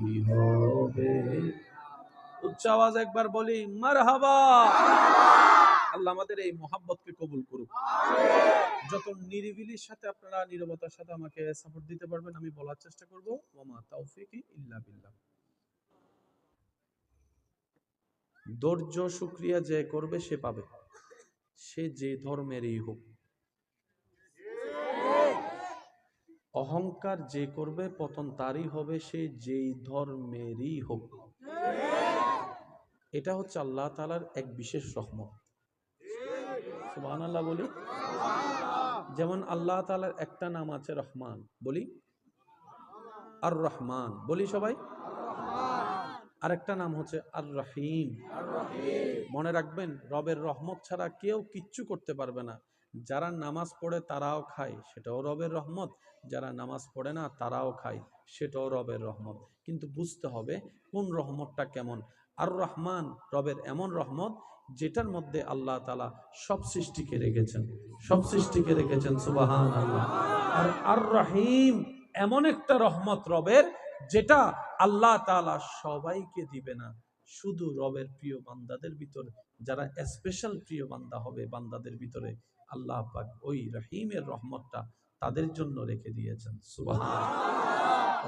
কি হবে? উচ্চ আওয়াজ একবার বলি, মারহাবা! আল্লাহ আমাদের এই মোহাব্বতকে কবুল করুক। যত নিরিবিলির সাথে আপনারা নীরবতার সাথে আমাকে সাপোর্ট দিতে পারবেন, আমি বলার চেষ্টা করব। ওমা তাওফিকি ইল্লা বিল্লাহ। ধৈর্য, শুক্রিয়া যে করবে, সে পাবে। সে যে ধর্মেরই হোক। অহংকার যে করবে, পতন তারই হবে, সে যেই ধর্মেরই হোক। এটা হচ্ছে আল্লাহ তালার এক বিশেষ রহমত। সুবহান আল্লাহ বলি। যেমন আল্লাহ তালার একটা নাম আছে রহমান, বলি। আর রহমান, বলি সবাই। আরেকটা নাম হচ্ছে আর রহিম। মনে রাখবেন, রবের রহমত ছাড়া কেউ কিচ্ছু করতে পারবে না। যারা নামাজ পড়ে তারাও খায়, সেটাও রবের রহমত। যারা নামাজ পড়ে না, তারাও খায়, সেটাও রবের রহমত। কিন্তু বুঝতে হবে কোন রহমতটা কেমন। আর রহমান রবের এমন রহমত যেটার মধ্যে আল্লাহ তালা সব সৃষ্টিকে রেখেছেন। সব সৃষ্টিকে রেখেছেন সুবাহান আল্লাহ আর আর রহিম এমন একটা রহমত রবের যেটা আল্লাহ তালা সবাইকে দিবে না। শুধু রবের প্রিয় বান্দাদের ভিতরে, যারা স্পেশাল প্রিয় বান্দা হবে বান্দাদের ভিতরে। আল্লাহ পাক ওই রহিমের রহমতটা তাদের জন্য রেখে দিয়েছেন।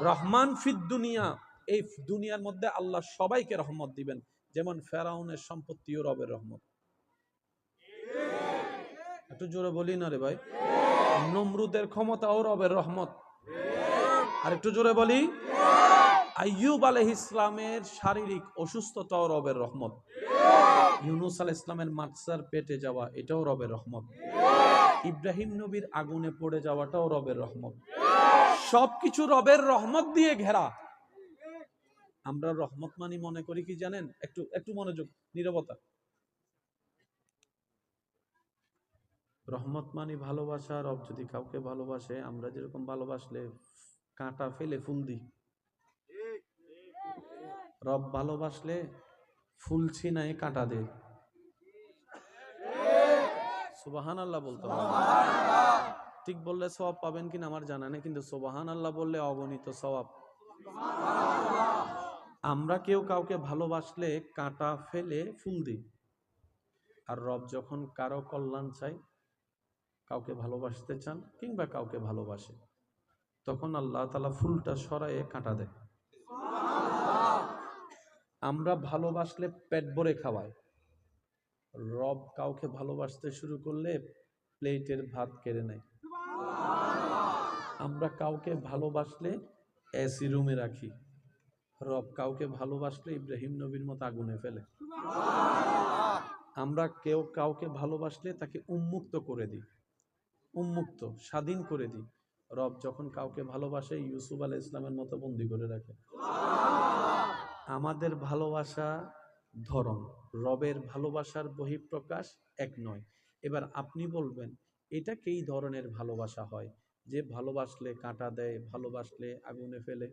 রহমান ফিদ দুনিয়া, এই দুনিয়ার মধ্যে আল্লাহ সবাইকে রহমত দিবেন, যেমন ফেরাউনের সম্পত্তিও রবের রহমত। একটু জোরে বলি না রে ভাই? নমরুদের ক্ষমতাও রবের রহমত। আর একটু জোরে বলি, আইয়ুব আলহ ইসলামের শারীরিক অসুস্থতাও রবের রহমত। ইউনুস আল ইসলামের মাতসার পেটে যাওয়া, এটাও রবের রহমত। ইব্রাহিম নবীর আগুনে পড়ে যাওয়াটাও রবের রহমত। সবকিছু রবের রহমত দিয়ে ঘেরা। আমরা রহমত মানি মনে করি কি জানেন? একটু একটু মনোযোগ, নীরবতা। রহমত মানি ভালোবাসা, রব যদি কাউকে ভালোবাসে, আমরা যেরকম ভালোবাসলে কাঁটা ফেলে ফুল দিই। রব ভালোবাসলে ফুল ছিনায় কাঁটা দে সুবাহান আল্লাহ বলতে ঠিক বললে সবাব পাবেন কিনা আমার জানা নেই, কিন্তু সোবাহান আল্লাহ বললে অগণিত সবাব আমরা কেউ কাউকে ভালোবাসলে কাঁটা ফেলে ফুল দিই। আর রব যখন কারও কল্যাণ চাই কাউকে ভালোবাসতে চান কিংবা কাউকে ভালোবাসে, তখন আল্লাহ তালা ফুলটা সরাইয়ে কাঁটা দেয়। আমরা ভালোবাসলে পেট ভরে খাওয়াই। রব কাউকে ভালোবাসতে শুরু করলে প্লেটের ভাত কেড়ে নেয়। আমরা কাউকে ভালোবাসলে এসি রুমে রাখি। রব কাউকে ভালোবাসলে ইব্রাহিম নবীর মতো আগুনে ফেলে। আমরা কেউ কাউকে ভালোবাসলে তাকে উন্মুক্ত করে দিই। উন্মুক্ত, স্বাধীন করে দিই। রব যখন কাউকে ভালোবাসে, ইউসুফ আলাহ ইসলামের মতো বন্দি করে রাখে। আমাদের ভালোবাসা ধরন, রবের ভালোবাসার বহিঃপ্রকাশ এক নয়। এবার আপনি বলবেন, এটা কেই ধরনের ভালোবাসা হয়? যে ভালোবাসলে কাঁটা দেয়, ভালোবাসলে আগুনে ফেলে,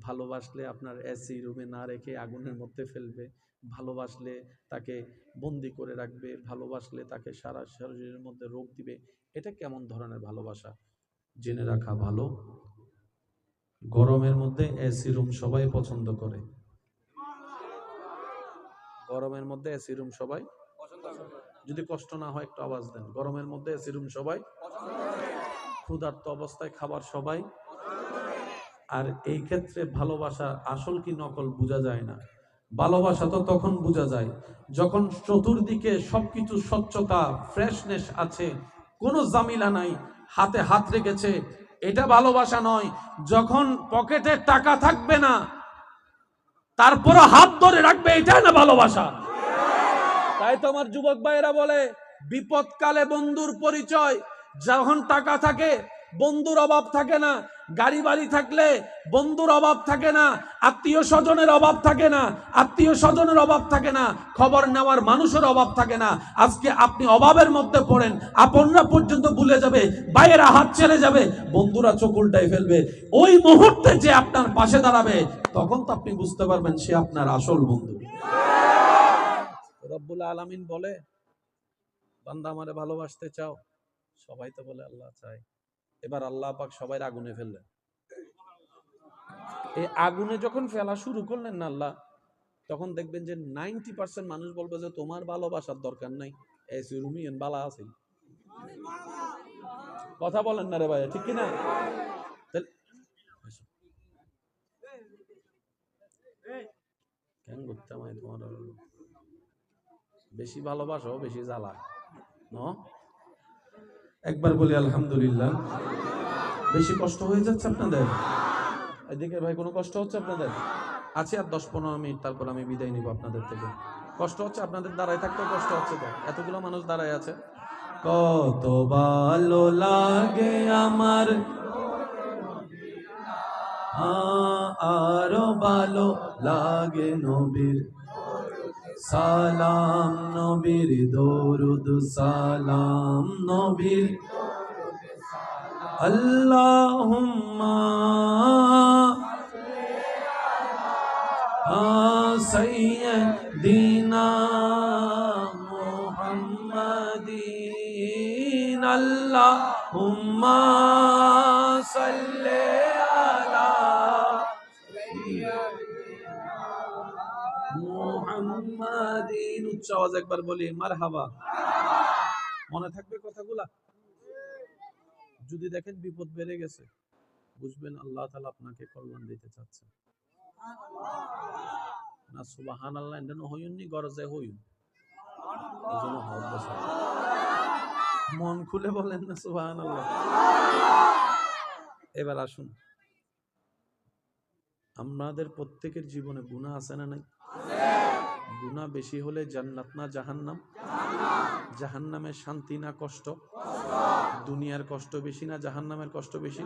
ভালোবাসলে আপনার এসি রুমে না রেখে আগুনের মধ্যে ফেলবে, ভালোবাসলে তাকে বন্দি করে রাখবে, ভালোবাসলে তাকে সারা শরীরের মধ্যে রোগ দিবে, এটা কেমন ধরনের ভালোবাসা? জেনে রাখা ভালো। গরমের মধ্যে এসি রুম সবাই পছন্দ করে। গরমের মধ্যে এসি রুম সবাই যদি কষ্ট না হয়, একটু আওয়াজ দেন। গরমের মধ্যে এসি রুম সবাই ক্ষুধার্ত অবস্থায় খাবার সবাই। আর এই ক্ষেত্রে ভালোবাসা আসল কি নকল বোঝা যায় না। ভালোবাসা তো তখন বোঝা যায় যখন চতুর্দিকে সবকিছু স্বচ্ছতা ফ্রেশনেস আছে, কোনো জামিলা নাই, হাতে হাত রেখেছে এটা ভালোবাসা নয়। যখন পকেটে টাকা থাকবে না, তারপরও হাত ধরে রাখবে, এটাই না ভালোবাসা। তাই তো আমার যুবক ভাইয়েরা বলে, বিপদকালে বন্ধুর পরিচয়, যখন টাকা থাকে বন্ধুর অভাব থাকে না। গাড়ি বাড়ি থাকলে বন্ধুর অভাব থাকে না। আত্মীয় স্বজনের অভাব থাকে না। আত্মীয় স্বজনের অভাব থাকে না। খবর নেওয়ার মানুষের অভাব থাকে না। আজকে আপনি অভাবের মধ্যে পড়েন। আপনরা পর্যন্ত ভুলে যাবে। বাইরেরা হাত ছেড়ে যাবে। বন্ধুরা চোখ ফেলবে। ওই মুহূর্তে যে আপনার পাশে দাঁড়াবে, তখন তো আপনি বুঝতে পারবেন সে আপনার আসল বন্ধু। রব্বুল আলামিন বলে, বান্দা আমারে ভালোবাসতে চাও? সবাই তো বলে, আল্লাহ চাই এবার আল্লাহ পাক সবাই আগুনে ফেললেন। এই আগুনে যখন ফেলা শুরু করলেন না আল্লাহ, তখন দেখবেন যে নাইনটি পার্সেন্ট মানুষ বলবে যে তোমার ভালোবাসার দরকার নাই। রুমিয়ান বালা আছে কথা বলেন না রে ভাই ঠিক কিনা? কেন করতাম বেশি ভালোবাসো, বেশি জ্বালা। একবার বলি আলহামদুলিল্লাহ। বেশি কষ্ট হয়ে যাচ্ছে আপনাদের? এদিকে ভাই, কোনো কষ্ট হচ্ছে আপনাদের? আছে আর দশ পনেরো মিনিট, তারপর আমি বিদায় নিব আপনাদের থেকে। কষ্ট হচ্ছে আপনাদের দাঁড়ায় থাকতেও কষ্ট হচ্ছে তো। এতগুলো মানুষ দাঁড়ায় আছে। কত ভালো লাগে আমার। আরও ভালো লাগে নবীর সালাম নবীর দরুদ সালাম নবীর আল্লাহুম্মা সাইয়্যিদিনা মুহাম্মাদিন আল্লাহুম্মা সাল্লি উচ্চ আওয়াজ একবার বলি, মারহাবা। মনে থাকবে কথাগুলা? যদি দেখেন বিপদ বেড়ে গেছে, বুঝবেন আল্লাহ তাআলা আপনাকে কল্যাণ দিতে চাচ্ছে। না সুবাহান আল্লাহ এন্ডেন হইউননি গরজে হজ মন খুলে বলেন না সুবাহান আল্লাহ এবার আসুন। আমাদের প্রত্যেকের জীবনে গুনাহ আছে না নাই? গুনাহ বেশি হলে জান্নাত না জাহান্নাম? জাহান্নামের শান্তি না কষ্ট? দুনিয়ার কষ্ট বেশি না জাহান্নামের কষ্ট বেশি?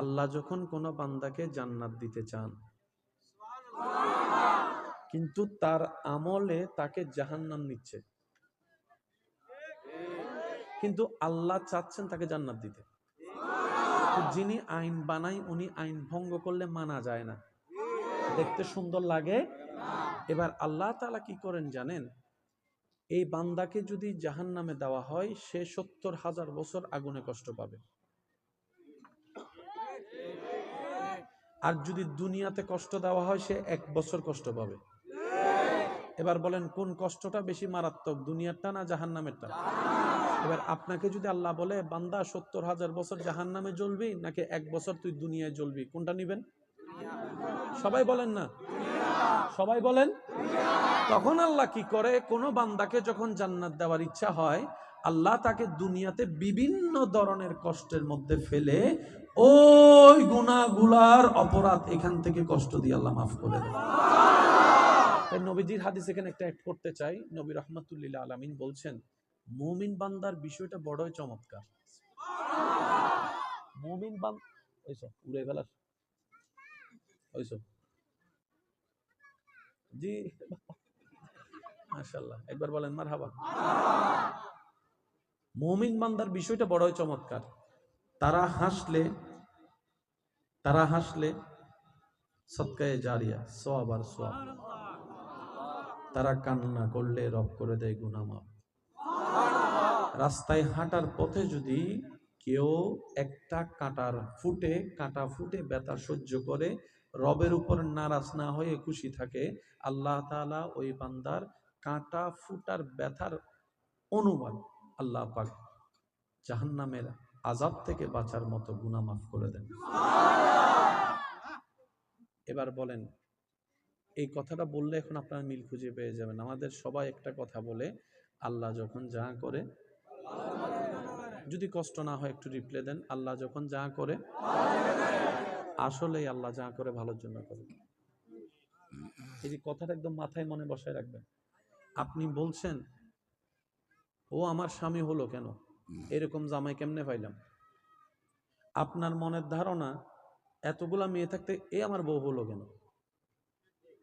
আল্লাহ যখন কোনো বান্দাকে জান্নাত দিতে চান, কিন্তু তার আমলে তাকে জাহান্নাম নিচ্ছে। কিন্তু আল্লাহ চাচ্ছেন তাকে জান্নাত দিতে। যিনি আইন বানাই উনি আইন ভঙ্গ করলে মানা যায় না। দেখতে সুন্দর লাগে। এবার আল্লাহ তালা কি করেন জানেন? এই বান্দাকে যদি জাহান নামে দেওয়া হয়, সে সত্তর হাজার বছর আগুনে কষ্ট পাবে। আর যদি দুনিয়াতে কষ্ট দেওয়া হয়, সে এক বছর কষ্ট পাবে। এবার বলেন, কোন কষ্টটা বেশি মারাত্মক, দুনিয়ারটা না জাহান নামেরটা এবার আপনাকে যদি আল্লাহ বলে, বান্দা সত্তর হাজার বছর জাহান নামে জ্বলবি নাকি এক বছর তুই দুনিয়ায় জ্বলবি? কোনটা নিবেন? সবাই বলেন না। সবাই বলেন, তখন আল্লাহ কি করে? কোন বান্দাকে যখন জান্নাত দেওয়ার ইচ্ছা হয়, আল্লাহ তাকে দুনিয়াতে বিভিন্ন ধরনের কষ্টের মধ্যে ফেলে ওই গুনাহগুলার অপরাধ এখান থেকে কষ্ট দিয়ে আল্লাহ মাফ করে তাই নবীজির হাদিস এখানে একটা অ্যাড করতে চাই। নবী রহমতুল্লিল্লাহ আলামিন বলছেন, মুমিন বান্দার বিষয়টা বড়ই চমৎকার। মুমিন বান ওইসব উড়ে ফেলার ওইসব জি। মাশাল্লাহ একবার বলেন মার হাবা মুমিন বান্দার বিষয়টা বড়ই চমৎকার। তারা হাসলে তারা হাসলে সৎকায়ে জারিয়া সোয়াব আর সোয়াব তারা কান্না করলে রব করে দেয় গুনামাপ রাস্তায় হাঁটার পথে যদি কেউ একটা কাঁটার ফুটে, কাঁটা ফুটে ব্যথা সহ্য করে রবের উপর নারাজ না হয়ে খুশি থাকে আল্লাহ তাআলা ওই বান্দার কাঁটা ফুটার ব্যথার অনুমান আল্লাহ পাক জাহান্নামের আজাব থেকে বাঁচার মতো গুনাহ মাফ করে দেন। এবার বলেন এই কথাটা বললে এখন আপনারা মিল খুঁজে পেয়ে যাবেন। আমাদের সবাই একটা কথা বলে আল্লাহ যখন যা করে যদি কষ্ট না হয় একটু রিপ্লে দেন আল্লাহ যখন যা করে আসলেই আল্লাহ যা করে ভালোর জন্য করে। এই যে কথাটা একদম মাথায় মনে বসায় রাখবেন। আপনি বলছেন, ও আমার স্বামী হলো কেন? এরকম জামাই কেমনে পাইলাম? আপনার মনের ধারণা, এতগুলা মেয়ে থাকতে এ আমার বউ হলো কেন?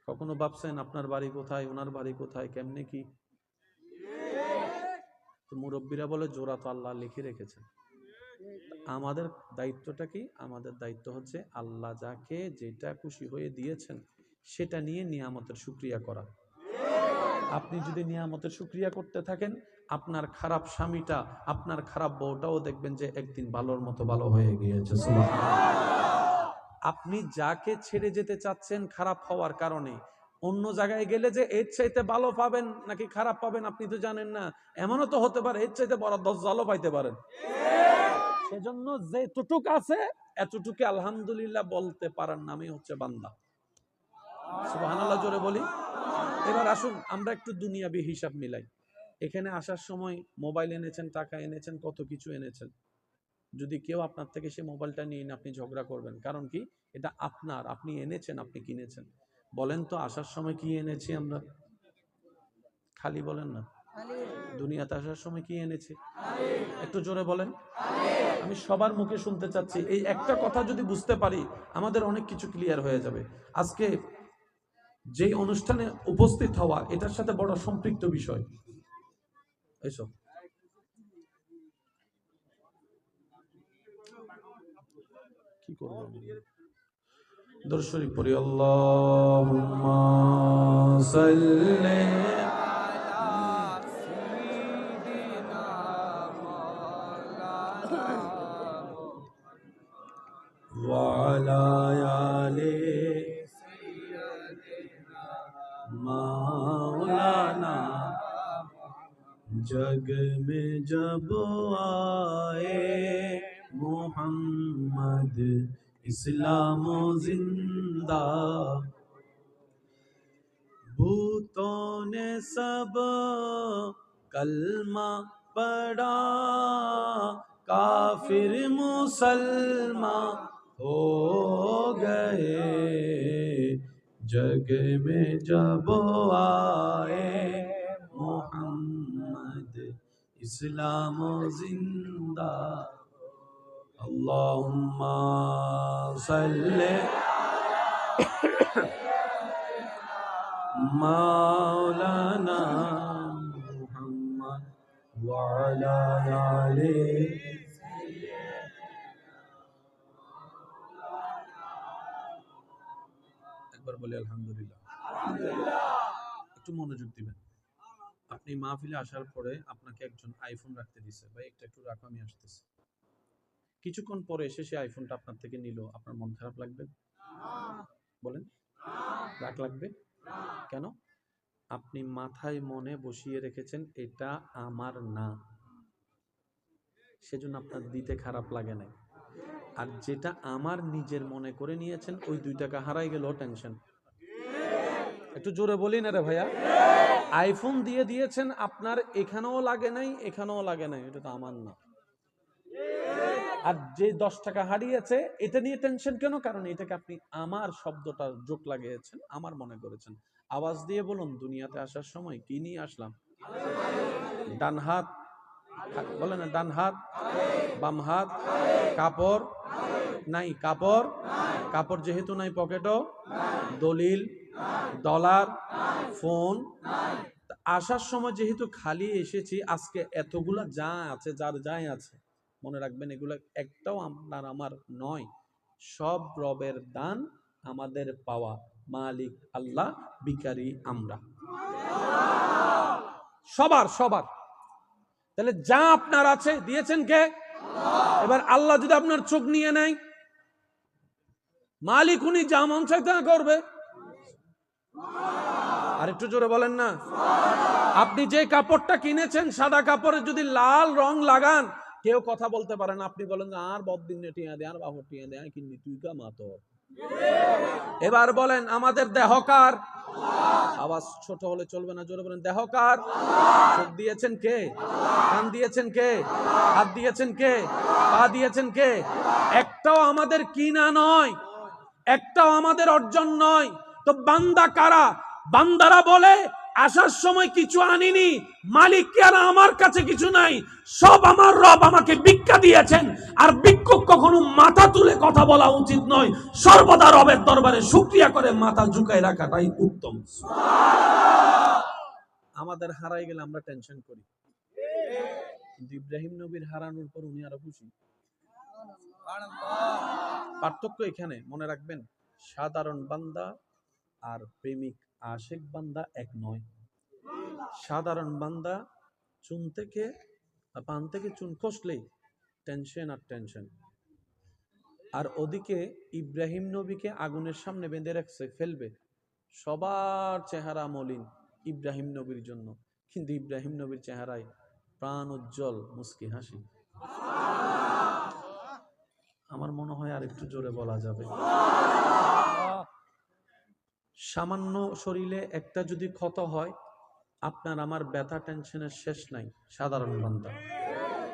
কখনো ভাবছেন, আপনার বাড়ি কোথায়? ওনার বাড়ি কোথায়? কেমনে কি? মুরব্বীরা বলে, জোড়া তো আল্লাহ লিখে রেখেছেন। আমাদের দায়িত্বটা কি? আমাদের দায়িত্ব হচ্ছে আল্লাহ যাকে যেটা খুশি হয়ে দিয়েছেন, সেটা নিয়ে নিয়ামতের সুক্রিয়া করা। আপনি যদি নিয়ামতের সুক্রিয়া করতে থাকেন, আপনার খারাপ স্বামীটা, আপনার খারাপ বউটাও দেখবেন যে একদিন ভালোর মতো ভালো হয়ে গিয়েছে। আপনি যাকে ছেড়ে যেতে চাচ্ছেন খারাপ হওয়ার কারণে, অন্য জায়গায় গেলে যে এর চাইতে ভালো পাবেন নাকি খারাপ পাবেন আপনি তো জানেন না, এমনও তো হতে পারে, এর চাইতে বড় দশ পাইতে পারেন। সেজন্য যে টুটুক আছে এতটুকু আলহামদুলিল্লাহ বলতে পারার নামই হচ্ছে বান্দা। সুবহানাল্লাহ জোরে বলি। এবার আসুন আমরা একটু দুনিয়াবি হিসাব মিলাই। এখানে আসার সময় মোবাইল এনেছেন টাকা এনেছেন কত কিছু এনেছেন। যদি কেউ আপনার থেকে সে মোবাইলটা নিয়ে আপনি ঝগড়া করবেন কারণ কি? এটা আপনার আপনি এনেছেন আপনি কিনেছেন। বলেন তো আসার সময় কি এনেছি আমরা? খালি বলেন না। দুনিয়াতে আসার সময় কি এনেছি? একটু জোরে বলেন। আমি সবার মুখে শুনতে চাচ্ছি। এই একটা কথা যদি বুঝতে পারি, আমাদের অনেক কিছু ক্লিয়ার হয়ে যাবে। আজকে যেই অনুষ্ঠানে উপস্থিত হওয়া, এটার সাথে বড় সম্পৃক্ত বিষয়। এইসব কি করব আল্লাহুম্মা সাল্লি وعلى آل مولانا. جگ میں جب آئے محمد، اسلام و زندہ بھوتوں نے سب کلمہ پڑا کافر مسلمہ ہو گئے۔ جگ میں جب آئے محمد، اسلام و زندہ۔ اللہم صلی مولانا محمد وعلا علیہ একবার বলে আলহামদুলিল্লাহ। একটু মনোযোগ দিবেন। আপনি মাহফিলে আসার পরে আপনাকে একজন আইফোন রাখতে দিছে। ভাই একটা একটু রাখো আমি আসতেছি। কিছুক্ষণ পরে এসে সে আইফোনটা আপনার থেকে নিল। আপনার মন খারাপ লাগবে? বলেন। রাগ লাগবে? কেন? আপনি মাথায় মনে বসিয়ে রেখেছেন এটা আমার না। সেজন্য আপনার দিতে খারাপ লাগে নাই। আর যেটা আমার নিজের মনে করে নিয়েছেন, ওই দুই টাকা হারাই গেল, টেনশন। একটু জোরে বলি না রে ভাইয়া। আইফোন দিয়ে দিয়েছেন, আপনার এখানেও লাগে নাই, এখানেও লাগে নাই, এটা তো আমার না। আর যে দশ টাকা হারিয়েছে, এটা নিয়ে টেনশন কেন? কারণ এটাকে আপনি আমার শব্দটা যোগ লাগিয়েছেন, আমার মনে করেছেন। আওয়াজ দিয়ে বলুন, দুনিয়াতে আসার সময় কি নিয়ে আসলাম? ডান হাত বলে না, ডান হাত, বাম হাত, কাপড়, নাই, কাপড় কাপড় যেহেতু নাই, পকেটও, দলিল, ডলার, ফোন আসার সময় যেহেতু খালি এসেছি, আজকে এতগুলা যা আছে, যার যাই আছে, মনে রাখবেন, এগুলো একটাও আপনার আমার নয়, সব রবের দান আমাদের পাওয়া, মালিক আল্লাহ বিকারী আমরা। সবার সবার। তাহলে যা আপনার আছে দিয়েছেন কে? এবার আল্লাহ যদি আপনার চোখ নিয়ে নেয় মালিক উনি যা মন চাই তা করবে। আর একটু জোরে বলেন না। আপনি যে কাপড়টা কিনেছেন সাদা কাপড়ে যদি লাল রং লাগান কেউ কথা বলতে পারেন আপনি বলেন আর বদিন টিয়া দে আর বাবর টিয়া দে কিনি তুই কা মাতো এবার বলেন আমাদের দেহকার আওয়াজ ছোট হলে চলবে না, জোরে বলেন দেহকার চোখ দিয়েছেন কে? কান দিয়েছেন কে? হাত দিয়েছেন কে? পা দিয়েছেন কে? একটাও আমাদের কিনা নয়, একটাও আমাদের অর্জন নয়। তো বান্দা কারা? বান্দারা বলে আসার সময় কিছু আনিনি। মালিক আর আমার কাছে কিছু নাই? সব আমার রব আমাকে ভিক্ষা দিয়েছেন। আর ভিক্ষুক কখনো মাথা তুলে কথা বলা উচিত নয়। সর্বদা রবের দরবারে শুক্রিয়া করে মাথা ঝুঁকায় রাখাটাই উত্তম। আমাদের হারাই গেলে আমরা টেনশন করি। কিন্তু ইব্রাহিম নবীর হারানোর পর উনি আরও খুশি। পার্থক্য এখানে। মনে রাখবেন, সাধারণ বান্দা আর প্রেমিক। আশেক বান্দা এক নয়। সাধারণ বান্দা চুন থেকে, পান থেকে চুন খসলেই টেনশন আর টেনশন আর ওদিকে ইব্রাহিম নবীকে আগুনের সামনে বেঁধে রাখছে, ফেলবে সবার চেহারা মলিন ইব্রাহিম নবীর জন্য। কিন্তু ইব্রাহিম নবীর চেহারায় প্রাণ উজ্জ্বল, মুস্কি হাসি। আমার মনে হয় আর একটু জোরে বলা যাবে। সামান্য শরীরে একটা যদি ক্ষত হয়, আপনার আমার ব্যথা টেনশনের শেষ নাই, সাধারণ বান্দা।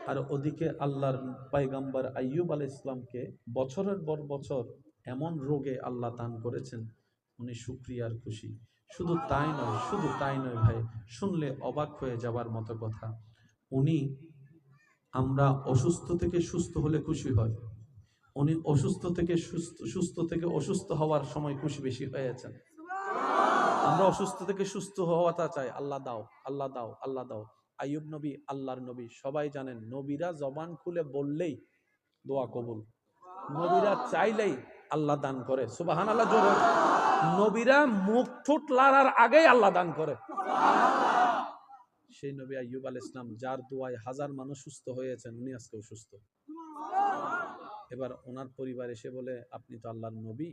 আর ওদিকে আল্লাহর পাইগাম্বার আইয়ুব আল ইসলামকে বছরের পর বছর এমন রোগে আল্লাহ দান করেছেন, উনি সুক্রিয়ার খুশি। শুধু তাই নয়, শুধু তাই নয় ভাই, শুনলে অবাক হয়ে যাবার মতো কথা। উনি আমরা অসুস্থ থেকে সুস্থ হলে খুশি হয়। উনি অসুস্থ থেকে সুস্থ সুস্থ থেকে অসুস্থ হওয়ার সময় খুশি বেশি হয়েছেন। আমরা অসুস্থ থেকে সুস্থ হওয়াটা চাই। আল্লাহ দাও আল্লাহ দাও আল্লাহ দাও। আইয়ুব নবী, আল্লাহর নবী। সবাই জানেন, নবীরা জবান খুলে বললেই দোয়া কবুল। নবীরা চাইলেই আল্লাহ দান করে। সুবাহান আল্লাহ জোরে নবীরা মুখ ঠোঁট লাড়ার আগেই আল্লাহ দান করে। সেই নবী আইয়ুব আল ইসলাম যার দোয়ায় হাজার মানুষ সুস্থ হয়েছেন, উনি আজকেও সুস্থ। এবার ওনার পরিবার এসে বলে, আপনি তো আল্লাহর নবী।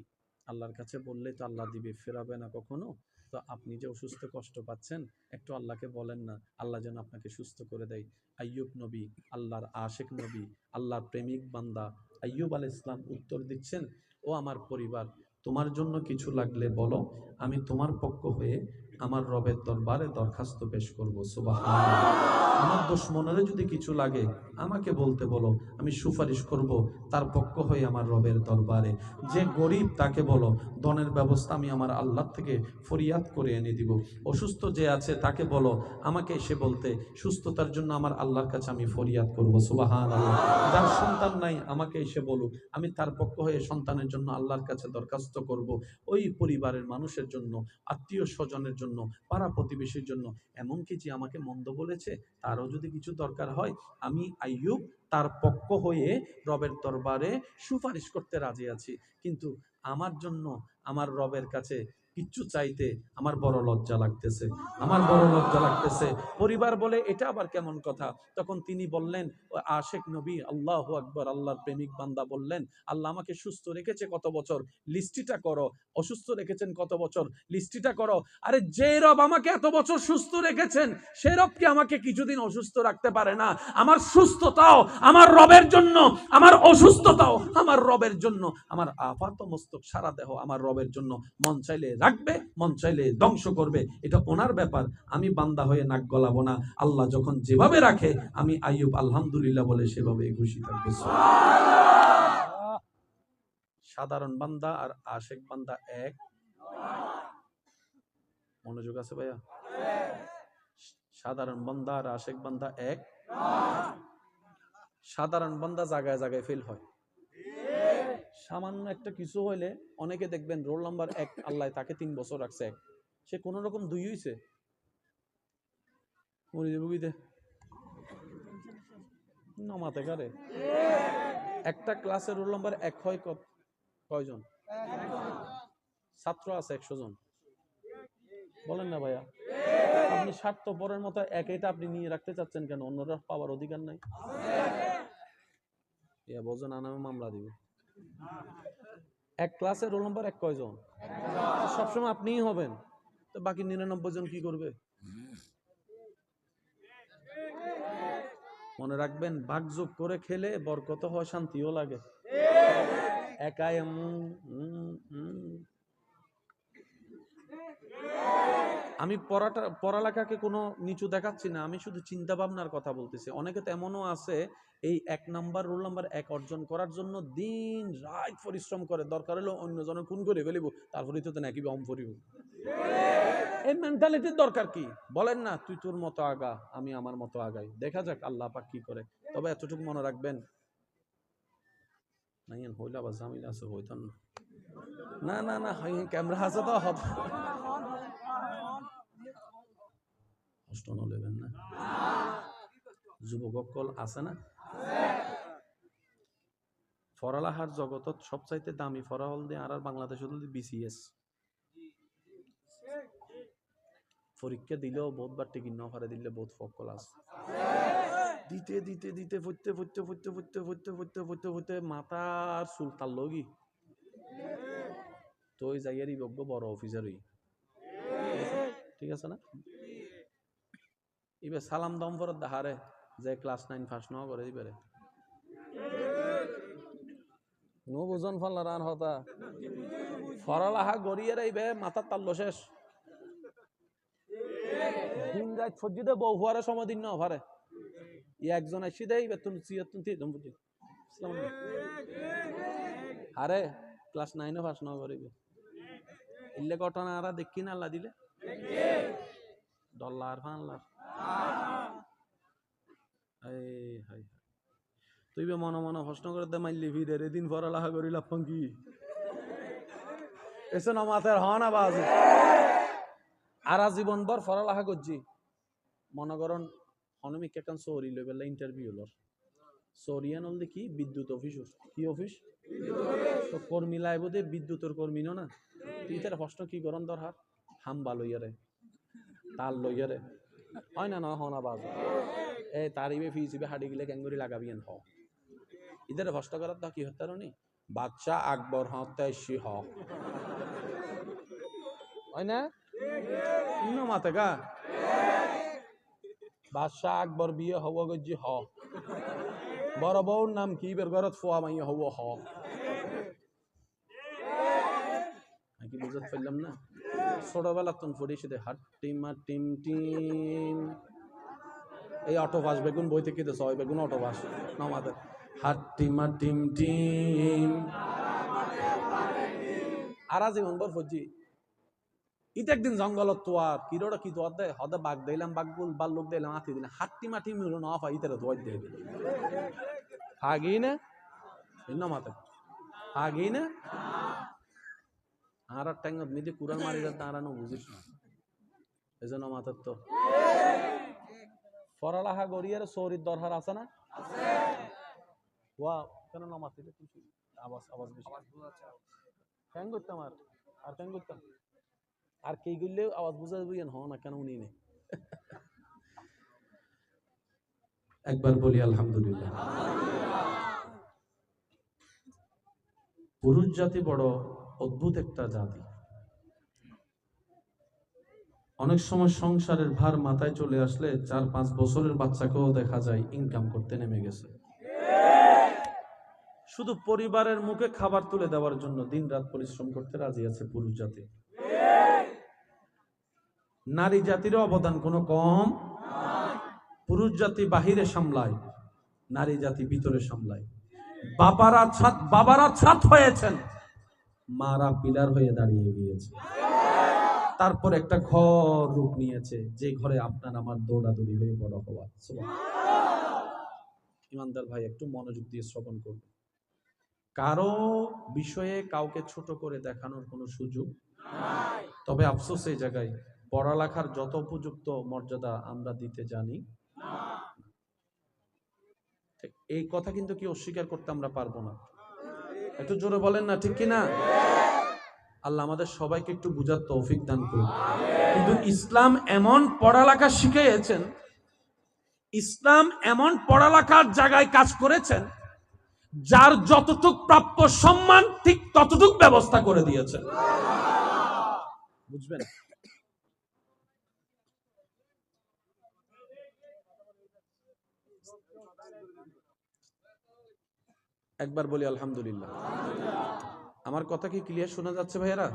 আল্লাহর কাছে বললেই তো আল্লাহ দিবে। ফেরাবে না কখনো? তো আপনি যে অসুস্থ কষ্ট পাচ্ছেন, একটু আল্লাহকে বলেন না, আল্লাহ যেন আপনাকে সুস্থ করে দেয়। আইয়ুব নবী, আল্লাহর আশেক নবী, আল্লাহর প্রেমিক বান্দা, আইয়ুব আল ইসলাম উত্তর দিচ্ছেন, ও আমার পরিবার, তোমার জন্য কিছু লাগলে বলো, আমি তোমার পক্ষ হয়ে আমার রবের দরবারে দরখাস্ত পেশ করব। সুবাহ আমার দুশ্মনেরও যদি কিছু লাগে, আমাকে বলতে বলো, আমি সুপারিশ করব তার পক্ষ হয়ে আমার রবের দরবারে। যে গরিব তাকে বলো, ধনের ব্যবস্থা আমি আমার আল্লাহ থেকে ফরিয়াদ করে এনে দিব। অসুস্থ যে আছে তাকে বলো, আমাকে এসে বলতে, সুস্থতার জন্য আমার আল্লাহর কাছে আমি ফরিয়াদ করব। সুবাহান আল্লাহ যার সন্তান নাই, আমাকে এসে বলুক। আমি তার পক্ষ হয়ে সন্তানের জন্য আল্লাহর কাছে দরখাস্ত করব। ওই পরিবারের মানুষের জন্য, আত্মীয় স্বজনের জন্য, পাড়া প্রতিবেশীর জন্য। এমনকি যে আমাকে মন্দ বলেছে তারও যদি কিছু দরকার হয়, আমি আইয়ুব তার পক্ষ হয়ে রবের দরবারে সুপারিশ করতে রাজি আছি। কিন্তু আমার জন্য, আমার রবের কাছে কিচ্ছু চাইতে আমার বড় লজ্জা লাগতেছে। আমার বড় লজ্জা লাগতেছে। পরিবার বলে, এটা আবার কেমন কথা? তখন তিনি বললেন, আশেক নবী, আল্লাহ আকবর, আল্লাহর প্রেমিক বান্দা বললেন, আল্লাহ আমাকে সুস্থ রেখেছে কত বছর? লিস্টিটা করো। অসুস্থ রেখেছেন কত বছর? লিস্টিটা করো। আরে, যে রব আমাকে এত বছর সুস্থ রেখেছেন, সে রব কি আমাকে কিছুদিন অসুস্থ রাখতে পারে না? আমার সুস্থতাও, আমার রবের জন্য, আমার অসুস্থতাও, আমার রবের জন্য, আমার আপাত মস্তক সারা দেহ আমার রবের জন্য। মন চাইলে রাখবে, মন চাইলে ধ্বংস করবে। এটা ওনার ব্যাপার, আমি বান্দা হয়ে নাক গলাবো না। আল্লাহ যখন যেভাবে রাখে, আমি আইয়ুব আলহামদুলিল্লাহ বলে সেভাবে খুশি থাকব। সাধারণ বান্দা আর আশেক বান্দা এক। মনোযোগ আছে ভাইয়া? সাধারণ বান্দা আর আশেক বান্দা এক। সাধারণ বান্দা জায়গায় জায়গায় ফেল হয়। সামান্য একটা কিছু হইলে অনেকে দেখবেন রোল নাম্বার এক আল্লাহ তাকে তিন বছর রাখছে এক। সে কোন রকম দুই হইছে? মরে যাবে নমাতে কারে একটা ক্লাসের রোল নাম্বার এক হয় কয়জন? ছাত্র আছে একশো জন। বলেন না ভাইয়া। আপনি স্বার্থপরের মতো এক এটা আপনি নিয়ে রাখতে চাচ্ছেন কেন? অন্যরা পাওয়ার অধিকার নাই। ইয়া বোঝেন নামে মামলা দিব। এক ক্লাসের রোল নম্বর এক কয়জন? সবসময় আপনিই হবেন। তো বাকি নিরানব্বই জন কি করবে? মনে রাখবেন, ভাগযোগ করে খেলে বরকত হয়, শান্তিও লাগে। একাই। আমি পড়াটা, পড়ালেখাকে কোনো নিচু দেখাচ্ছি না, আমি শুধু চিন্তা ভাবনার কথা বলতেছি। অনেকে তো এমনও আছে, এই এক নাম্বার, রোল নাম্বার এক অর্জন করার জন্য দিন রাত পরিশ্রম করে, দরকার হলো অন্য জনে খুন করে ফেলিব তারপরে তো নাকি বম করিব এই মেন্টালিটির দরকার কি? বলেন না, তুই তোর মতো আগা, আমি আমার মতো আগাই। দেখা যাক আল্লাহ পাক কি করে। তবে এতটুকু মনে রাখবেন হইলা বা জামিলা আছে, হইতাম না। না না না ক্যামেরা আছে তো, হবে। কষ্ট নলেবেন না। যুবকসকল আছে না? ফরালাহার জগতত সবচাইতে দামি ফরাহল দিয়ে আর আর বাংলাদেশ হল বিসিএস পরীক্ষা দিলেও বহুত বার টিকিট না দিলে বহুত ফকল আছে। দিতে দিতে দিতে ফুটতে ফুটতে ফুটতে ফুটতে ফুটতে ফুটতে ফুটতে ফুটতে মাথার চুল তার লগি। তো ওই জায়গারই বকবো বড় অফিসার হই ঠিক আছে না? এবার সালাম দম ফরত দেখারে যে ক্লাস নাইন ফার্স্ট ন করে দিবে নো বুঝন ফল রান হতা। ফরালাহা গড়িয়ে রাইবে মাথার তাল্লো শেষ। দিন রাত সজ্জিতে বউ হওয়ার সময় দিন না ই একজন আসি দেই বেতন চিয়াতুন তি দম আরে ক্লাস নাইনও পাস ন করিবে ইল্লে ঘটনা আরা দেখি না আল্লাহ দিলে ডলার ফানলার তুই বে মনে মনে প্রশ্ন করে দে মাইলি ফিরে রে দিন পড়ালেখা করি লাফাং কি এসে না মাথার হন আবাজ আরা জীবন ভর পড়ালেখা করছি মনে করুন হনমিক এখন সৌরি লই পেলে ইন্টারভিউ লর সৌরিয়ান হল কি বিদ্যুৎ অফিস কি অফিস তো কর্মী লাইব দে বিদ্যুতের কর্মী ন না তুই তার প্রশ্ন কি করন দরকার হাম্বা লইয়ারে তাল লইয়ারে হয় না না হনা বাজ। এ তারিবে ফিসিবে হাডি গিলে ক্যাঙ্গুরি লাগাবিয়েন হ। ইদের প্রশ্ন করার তো কি হতে নি বাচ্চা আকবর হত্যাশি হ হয় না? ইনো মাতে গা। বাদশাহ আকবর বিয়ে হব গজ্জি, হ। বড় বউর নাম কি বের ঘরত ফোয়া মাইয়া হব, হ আমি কি বুঝতে না। ছোটবেলা তখন পড়েছি দে হাট টিমা টিম টিম। এই অটো বাস, বেগুন বই থেকে দেশ হয় বেগুন অটো বাস, নামাদের। হাট টিমা টিম টিম। আরা জীবন বর ফজি। ইতে একদিন জঙ্গলত তোয়ার কিরোটা কি তোয়ার দেয়? হদে বাঘ দিলাম, বাঘ গুল বাল লোক দিলাম, আতি দিলাম। হাট্টি মাটি মিলো না ফাই ইতে তোয়ার দিয়ে। দিল হাগি না ভিন্ন মাতে হাগি না আর ট্যাঙ্গ মিদি কুরান মারি যাতে আর নো বুঝিস না। এজন্য মাতার তো। ফরালাহা গড়িয়ার সৌরির দরকার আছে না? ওয়া কেন না মাতিলে? কিছু আওয়াজ আওয়াজ বেশি। কেন করতাম আর আর কেন করতাম আর কে গেলে আওয়াজ বুঝা বুঝেন হ না কেন উনি নেই একবার বলি আলহামদুলিল্লাহ। পুরুষ জাতি বড় অদ্ভুত একটা জাতি। অনেক সময় সংসারের ভার মাথায় চলে আসলে চার পাঁচ বছরের বাচ্চাকেও দেখা যায় ইনকাম করতে নেমে গেছে। শুধু পরিবারের মুখে খাবার তুলে দেওয়ার জন্য দিনরাত পরিশ্রম করতে রাজি আছে পুরুষ জাতি। নারী জাতির অবদান কোনো কম? পুরুষ জাতি বাহিরে সামলায়, নারী জাতি ভিতরে সামলায়। বাবারা ছাত বাবারা ছাত হয়েছেন। মারা পিলার হয়ে দাঁড়িয়ে গিয়েছে। তারপর একটা ঘর রূপ নিয়েছে, যে ঘরে আপনার আমার দৌড়াদৌড়ি হয়ে বড় হওয়া। ইমানদার ভাই, একটু মনোযোগ দিয়ে শ্রবণ করবে কারও বিষয়ে কাউকে ছোট করে দেখানোর কোনো সুযোগ তবে আফসোস এই জায়গায়, পড়ালেখার যত উপযুক্ত মর্যাদা আমরা দিতে জানি এই কথা কিন্তু কি অস্বীকার করতে আমরা পারব না। একটু জোরে বলেন না, ঠিক কি না আল্লাহ আমাদের সবাইকে একটু বুঝার তৌফিক দান করুন। কিন্তু ইসলাম এমন পড়ালেখা শিখিয়েছেন, ইসলাম এমন পড়ালেখার জায়গায় কাজ করেছেন, যার যতটুক প্রাপ্য সম্মান ঠিক ততটুক ব্যবস্থা করে দিয়েছেন। বুঝবেন? একবার বলি আলহামদুলিল্লাহ। আমার কথা কি ক্লিয়ার শোনা যাচ্ছে ভাইয়েরা?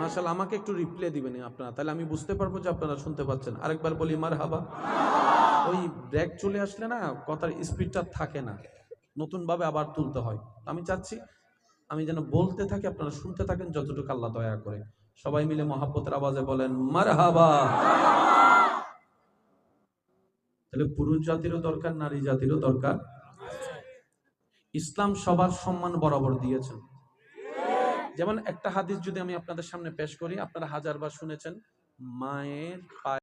মাশাল আমাকে একটু রিপ্লাই দিবেন আপনারা, তাহলে আমি বুঝতে পারব যে আপনারা শুনতে পাচ্ছেন। আরেকবার বলি মার হাবা ওই ব্রেক চলে আসলে না, কথার স্পিডটা থাকে না। নতুনভাবে আবার তুলতে হয়। আমি চাচ্ছি, আমি যেন বলতে থাকি, আপনারা শুনতে থাকেন, যতটুকু আল্লাহ দয়া করে। সবাই মিলে মহাব্বতের আওয়াজে বলেন মার হাবা তাহলে পুরুষ জাতিরও দরকার, নারী জাতিরও দরকার। ইসলাম সবার সম্মান বরাবর দিয়েছেন। যেমন একটা হাদিস যদি আমি আপনাদের সামনে পেশ করি, আপনারা হাজারবার শুনেছেন, মায়ের পায়ে